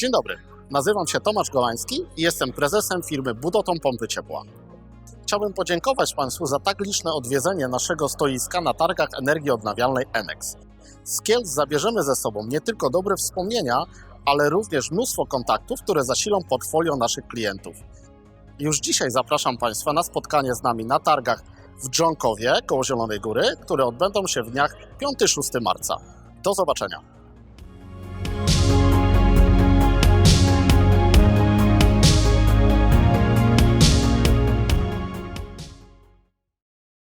Dzień dobry, nazywam się Tomasz Golański i jestem prezesem firmy Budoton Pompy Ciepła. Chciałbym podziękować Państwu za tak liczne odwiedzenie naszego stoiska na targach energii odnawialnej Enex. Z Kielc zabierzemy ze sobą nie tylko dobre wspomnienia, ale również mnóstwo kontaktów, które zasilą portfolio naszych klientów. Już dzisiaj zapraszam Państwa na spotkanie z nami na targach w Dżonkowie koło Zielonej Góry, które odbędą się w dniach 5-6 marca. Do zobaczenia.